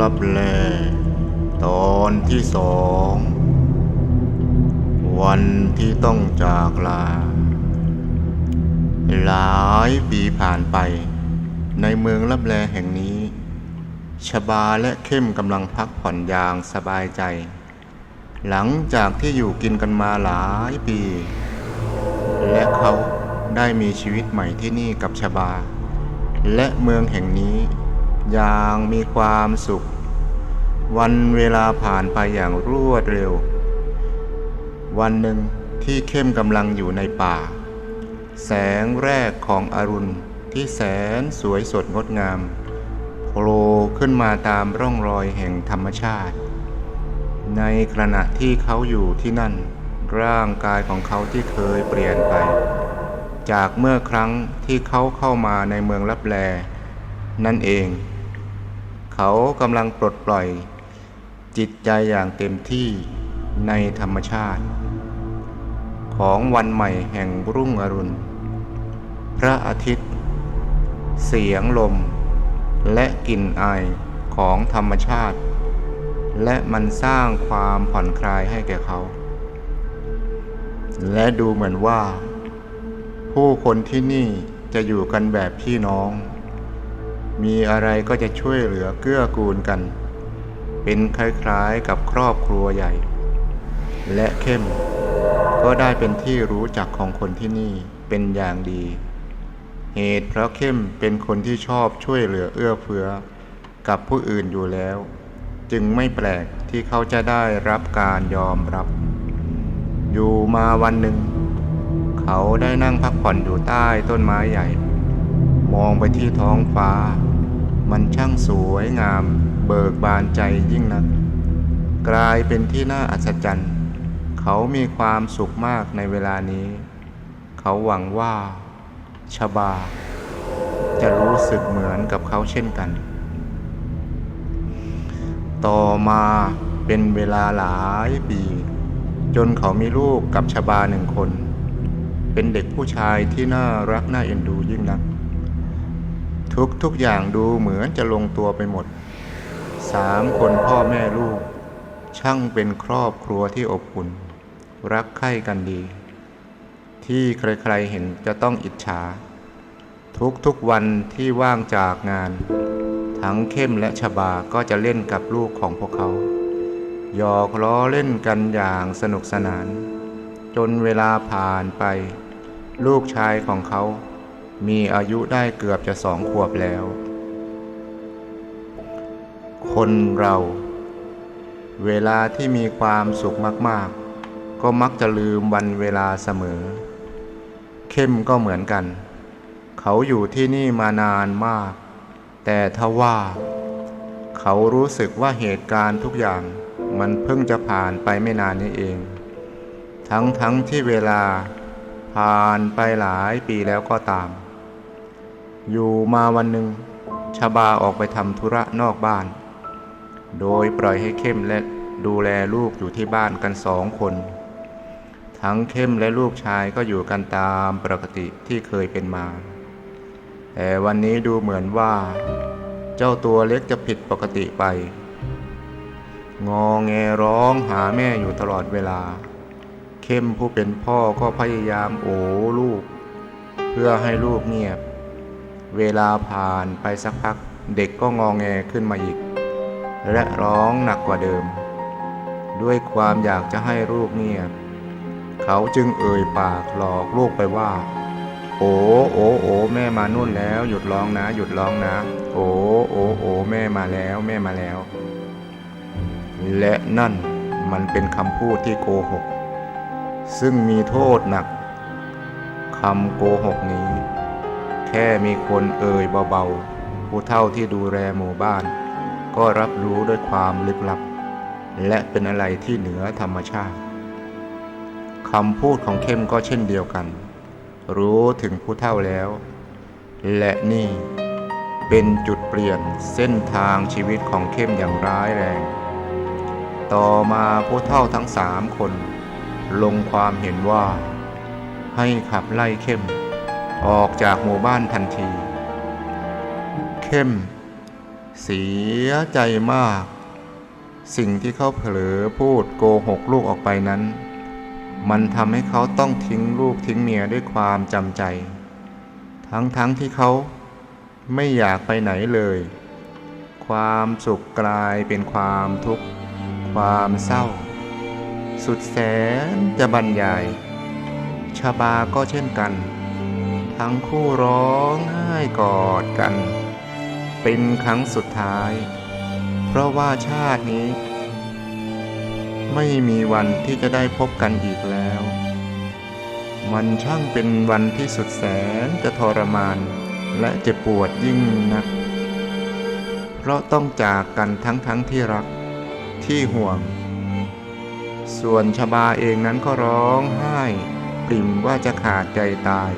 ลับแลตอนที่สอง วันที่ต้องจากลา หลายปีผ่านไป ในเมืองลับแลแห่งนี้ ชบาและเข้มกำลังพักผ่อนอย่างสบายใจ หลังจากที่อยู่กินกันมาหลายปี และเขาได้มีชีวิตใหม่ที่นี่กับชบา และเมืองแห่งนี้ อย่างมีความสุข วันเวลาผ่านไปอย่างรวดเร็ว วันหนึ่งที่เข้มกำลังอยู่ในป่า แสงแรกของอรุณที่แสนสวยสดงดงามโผล่ขึ้นมาตามร่องรอยแห่งธรรมชาติ ในขณะที่เขาอยู่ที่นั่น ร่างกายของเขาที่เคยเปลี่ยนไป จากเมื่อครั้งที่เขาเข้ามาในเมืองลับแล นั่นเอง เขากำลังปลดปล่อย จิตใจอย่างเต็มที่ในธรรมชาติ ของวันใหม่แห่งรุ่งอรุณ พระอาทิตย์ เสียงลม และกลิ่นอายของธรรมชาติ และมันสร้างความผ่อนคลายให้แก่เขา และดูเหมือนว่า ผู้คนที่นี่จะอยู่กันแบบพี่น้อง มีอะไรก็จะช่วยเหลือเกื้อกูลกัน เป็นคล้ายๆกับครอบครัวใหญ่ และเข้ม ก็ได้เป็นที่รู้จักของคนที่นี่เป็นอย่างดี เหตุเพราะเข้มเป็นคนที่ชอบช่วยเหลือเอื้อเฟื้อ กับผู้อื่นอยู่แล้ว จึงไม่แปลกที่เขาจะได้รับการยอมรับ อยู่มาวันหนึ่ง เขาได้นั่งพักผ่อนอยู่ใต้ต้นไม้ใหญ่ มองไปที่ท้องฟ้า มันช่างสวยงาม เบิกบานใจยิ่งนัก กลายเป็นที่น่าอัศจรรย์ เขามีความสุขมากในเวลานี้ เขาหวังว่า ชบา จะรู้สึกเหมือนกับเขาเช่นกัน ต่อมาเป็นเวลาหลายปี จนเขามีลูกกับชบาหนึ่งคน เป็นเด็กผู้ชายที่น่ารักน่าเอ็นดูยิ่งนัก ทุกทุกอย่างดูเหมือนจะลงตัวไปหมดสามคนพ่อแม่ลูก ช่างเป็นครอบครัวที่อบอุ่น รักใคร่กันดี ที่ใครๆเห็นจะต้องอิจฉา ทุกๆวันที่ว่างจากงาน ทั้งเข้มและชบาก็จะเล่นกับลูกของพวกเขาหยอกล้อเล่นกันอย่างสนุกสนาน จนเวลาผ่านไป ลูกชายของเขา มีอายุได้เกือบจะสองขวบแล้ว คนเรา เวลาที่มีความสุขมาก ๆ ก็มักจะลืมวันเวลาเสมอ เข้มก็เหมือนกัน เขาอยู่ที่นี่มานานมาก แต่ทว่า เขารู้สึกว่าเหตุการณ์ทุกอย่างมันเพิ่งจะผ่านไปไม่นานนี้เอง ทั้งทั้งที่เวลาผ่านไปหลายปีแล้วก็ตาม อยู่มาวันหนึ่งชาบาออกไปทำธุระนอกบ้าน โดยปล่อยให้เข้มและดูแลลูกอยู่ที่บ้านกันสองคน ทั้งเข้มและลูกชายก็อยู่กันตามปกติที่เคยเป็นมา แต่วันนี้ดูเหมือนว่า เจ้าตัวเล็กจะผิดปกติไป งอแงร้องหาแม่อยู่ตลอดเวลา เข้มผู้เป็นพ่อก็พยายามโอ้ลูก เพื่อให้ลูกเงียบ เวลาผ่านไปสักพักเด็กก็งอแงขึ้นมาอีก และร้องหนักกว่าเดิม ด้วยความอยากจะให้ลูกเงียบ เขาจึงเอ่ยปากหลอกลูกไปว่า โอ้โอ้โอ้แม่มานู่นแล้วหยุดร้องนะ หยุดร้องนะ โอ้โอ้โอ้แม่มาแล้วแม่มาแล้ว และนั่นมันเป็นคำพูดที่โกหก ซึ่งมีโทษหนักคำโกหกนี้ แค่มีคนเอ่ยเบาๆ ผู้เท่าที่ดูแลหมู่บ้าน ก็รับรู้ด้วยความลึกลับ และเป็นอะไรที่เหนือธรรมชาติคำพูดของเข้มก็เช่นเดียวกัน รู้ถึงผู้เท่าแล้ว และนี่เป็นจุดเปลี่ยนเส้นทางชีวิตของเข้มอย่างร้ายแรง ต่อมาผู้เท่าทั้งสามคน ลงความเห็นว่า ให้ขับไล่เข้ม ออกจากหมู่บ้านทันที เข้ม เสียใจมาก สิ่งที่เขาเผลอพูดโกหกลูกออกไปนั้น มันทำให้เขาต้องทิ้งลูกทิ้งเมียด้วยความจำใจ ทั้งๆทที่เขาไม่อยากไปไหนเลย ความสุขกลายเป็นความทุกข์ ความเศร้า สุดแสนจะบรรยายชาบาก็เช่นกัน ทั้งคู่ร้องไห้กอดกัน เป็นครั้งสุดท้าย เพราะว่าชาตินี้ ไม่มีวันที่จะได้พบกันอีกแล้ว มันช่างเป็นวันที่สุดแสนจะทรมาน และเจ็บปวดยิ่งนัก เพราะต้องจากกันทั้งทั้งที่รักที่ห่วง ส่วนชบาเองนั้นก็ร้องไห้ ปริ่มว่าจะขาดใจตาย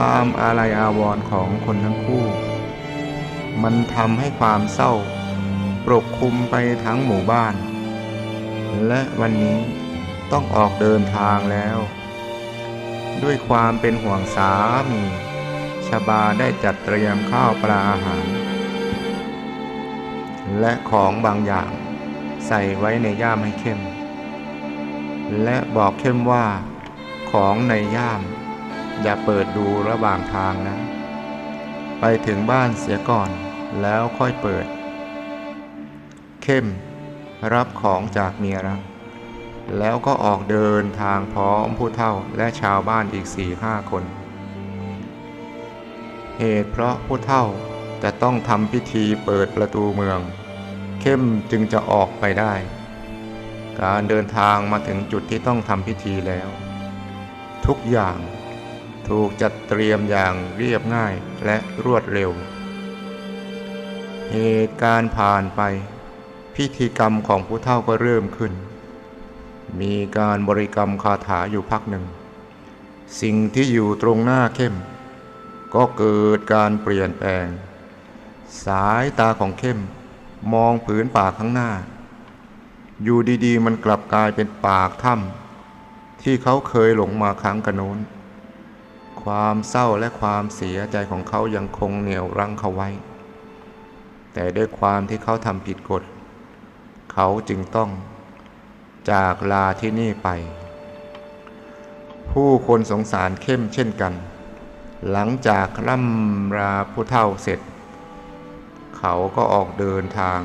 ความอาลัยอาวรณ์ของคนทั้งคู่ มันทำให้ความเศร้า ปกคลุมไปทั้งหมู่บ้าน และวันนี้ต้องออกเดินทางแล้ว ด้วยความเป็นห่วงสามีชบาได้จัดเตรียมข้าวปลาอาหาร และของบางอย่างใส่ไว้ในย่ามให้เข้ม และบอกเข้มว่าของในย่าม อย่าเปิดดูระหว่างทางนะ ไปถึงบ้านเสียก่อนแล้วค่อยเปิด เข้มรับของจากเมียรักแล้วก็ออกเดินทางพร้อมผู้เฒ่าและชาวบ้านอีกสี่ห้าคน เหตุเพราะผู้เฒ่าจะต้องทำพิธีเปิดประตูเมือง เข้มจึงจะออกไปได้ การเดินทางมาถึงจุดที่ต้องทำพิธีแล้ว ทุกอย่าง ถูกจัดเตรียมอย่างเรียบง่ายและรวดเร็ว เหตุการณ์ผ่านไป พิธีกรรมของผู้เฒ่าก็เริ่มขึ้น มีการบริกรรมคาถาอยู่พักหนึ่ง สิ่งที่อยู่ตรงหน้าเข้ม ก็เกิดการเปลี่ยนแปลง สายตาของเข้มมองผืนป่าข้างหน้า อยู่ดีๆ มันกลับกลายเป็นปากถ้ำที่เขาเคยหลงมาครั้งกันโน้น ความเศร้าและความเสียใจของเขายังคงเหนี่ยวรั้งเขาไว้ แต่ด้วยความที่เขาทำผิดกฎ เขาจึงต้องจากลาที่นี่ไป ผู้คนสงสารเข้มเช่นกัน หลังจากร่ำลาผู้เฒ่าเสร็จ เขาก็ออกเดินทาง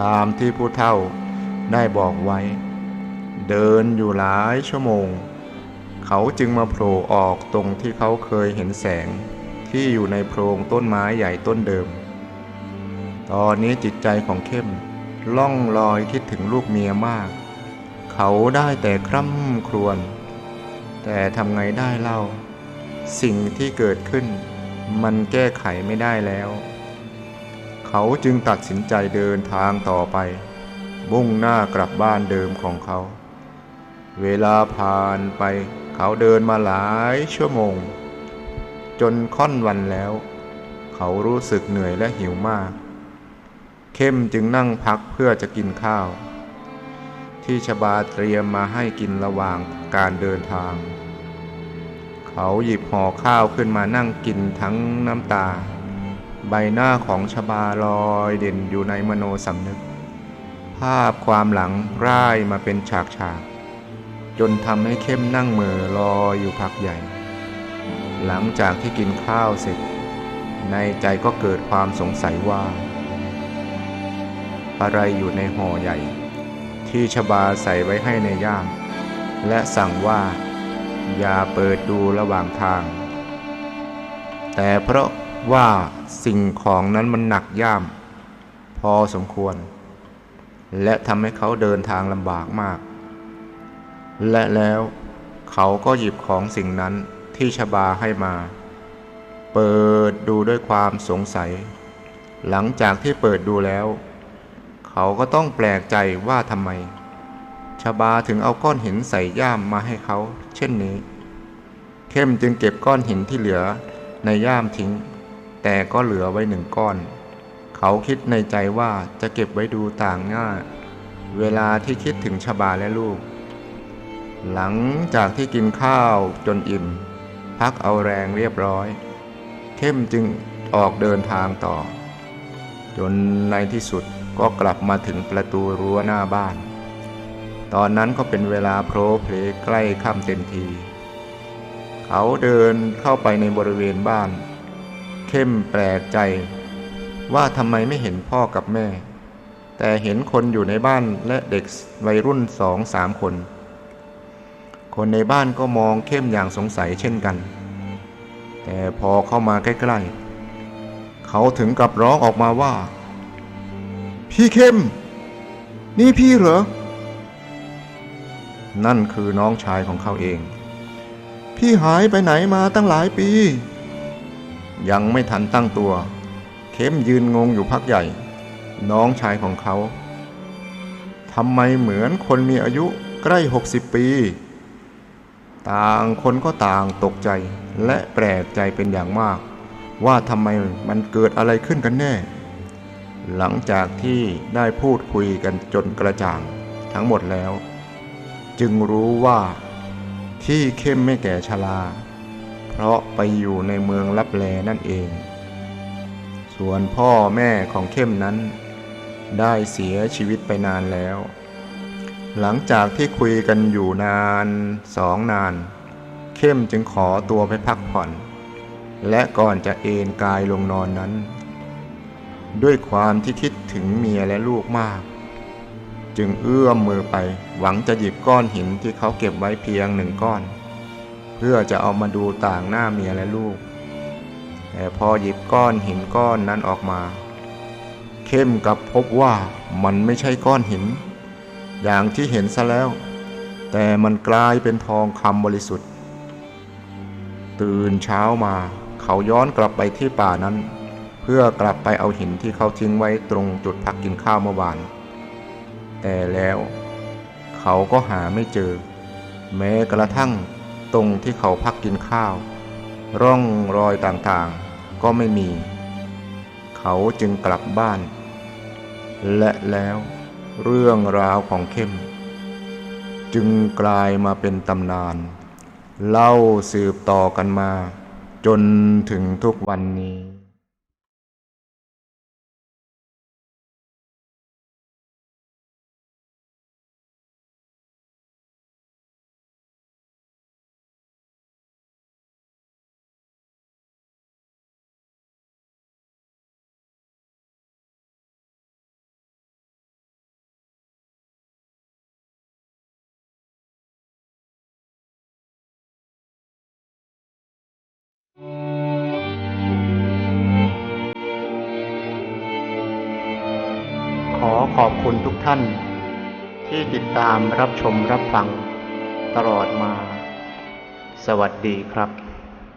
ตามที่ผู้เฒ่าได้บอกไว้ เดินอยู่หลายชั่วโมง เขาจึงมาโผล่ออกตรงที่เขาเคยเห็นแสง ที่อยู่ในโพรงต้นไม้ใหญ่ต้นเดิม ตอนนี้จิตใจของเข้มล่องลอยคิดถึงลูกเมียมาก เขาได้แต่คร่ำครวญ แต่ทำไงได้เล่า สิ่งที่เกิดขึ้น มันแก้ไขไม่ได้แล้ว เขาจึงตัดสินใจเดินทางต่อไป มุ่งหน้ากลับบ้านเดิมของเขา เวลาผ่านไป เขาเดินมาหลายชั่วโมง จนค่อนวันแล้ว เขารู้สึกเหนื่อยและหิวมาก เข้มจึงนั่งพักเพื่อจะกินข้าว ที่ชบาเตรียมมาให้กินระหว่างการเดินทาง เขาหยิบห่อข้าวขึ้นมานั่งกินทั้งน้ำตา ใบหน้าของชบาลอยเด่นอยู่ในมโนสำนึก ภาพความหลังร่ายมาเป็นฉากฉาก จนทำให้เข้มนั่งเม่อลออยู่พักใหญ่ หลังจากที่กินข้าวเสร็จ ในใจก็เกิดความสงสัยว่า อะไรอยู่ในห่อใหญ่ ที่ชบาใส่ไว้ให้ในย่าม และสั่งว่า อย่าเปิดดูระหว่างทาง แต่เพราะว่าสิ่งของนั้นมันหนักย่าม พอสมควร และทำให้เขาเดินทางลำบากมาก และแล้วเขาก็หยิบของสิ่งนั้นที่ชบาให้มา เปิดดูด้วยความสงสัย หลังจากที่เปิดดูแล้ว เขาก็ต้องแปลกใจว่าทำไม ชบาถึงเอาก้อนหินใส่ย่ามมาให้เขา เช่นนี้ เข้มจึงเก็บก้อนหินที่เหลือในย่ามทิ้ง แต่ก็เหลือไว้หนึ่งก้อน เขาคิดในใจว่าจะเก็บไว้ดูต่างหน้า เวลาที่คิดถึงชบาและลูก หลังจากที่กินข้าวจนอิ่ม พักเอาแรงเรียบร้อย เข้มจึงออกเดินทางต่อ จนในที่สุดก็กลับมาถึงประตูรั้วหน้าบ้าน ตอนนั้นก็เป็นเวลาโพรเพลใกล้ค่ำเต็มที เขาเดินเข้าไปในบริเวณบ้าน เข้มแปลกใจ ว่าทำไมไม่เห็นพ่อกับแม่ แต่เห็นคนอยู่ในบ้านและเด็กวัยรุ่นสองสามคน คนในบ้านก็มองเข้มอย่างสงสัยเช่นกัน แต่พอเข้ามาใกล้ๆ เขาถึงกับร้องออกมาว่า พี่เข้ม นี่พี่เหรอ นั่นคือน้องชายของเขาเอง พี่หายไปไหนมาตั้งหลายปี ยังไม่ทันตั้งตัว เข้มยืนงงอยู่พักใหญ่ น้องชายของเขาทำไมเหมือนคนมีอายุใกล้ 60 ปี ต่างคนก็ต่างตกใจและแปลกใจเป็นอย่างมาก ว่าทำไมมันเกิดอะไรขึ้นกันแน่ หลังจากที่ได้พูดคุยกันจนกระจ่างทั้งหมดแล้ว จึงรู้ว่าที่เข้มไม่แก่ชราเพราะไปอยู่ในเมืองลับแลนั่นเอง ส่วนพ่อแม่ของเข้มนั้น ได้เสียชีวิตไปนานแล้ว หลังจากที่คุยกันอยู่นานสองนาน เข้มจึงขอตัวไปพักผ่อน และก่อนจะเอนกายลงนอนนั้น ด้วยความที่คิดถึงเมียและลูกมาก จึงเอื้อมมือไปหวังจะหยิบก้อนหินที่เขาเก็บไว้เพียงหนึ่งก้อน เพื่อจะเอามาดูต่างหน้าเมียและลูก แต่พอหยิบก้อนหินก้อนนั้นออกมา เข้มกับพบว่ามันไม่ใช่ก้อนหิน อย่างที่เห็นซะแล้ว แต่มันกลายเป็นทองคำบริสุทธิ์ ตื่นเช้ามาเขาย้อนกลับไปที่ป่านั้น เพื่อกลับไปเอาหินที่เขาทิ้งไว้ตรงจุดพักกินข้าวเมื่อวาน แต่แล้วเขาก็หาไม่เจอ แม้กระทั่งตรงที่เขาพักกินข้าว ร่องรอยต่างๆก็ไม่มี เขาจึงกลับบ้าน และแล้ว เรื่องราวของเข้ม จึงกลายมาเป็นตำนาน เล่าสืบต่อกันมา จนถึงทุกวันนี้ ขอบคุณทุกท่าน ที่ติดตามรับชมรับฟังตลอดมา สวัสดีครับ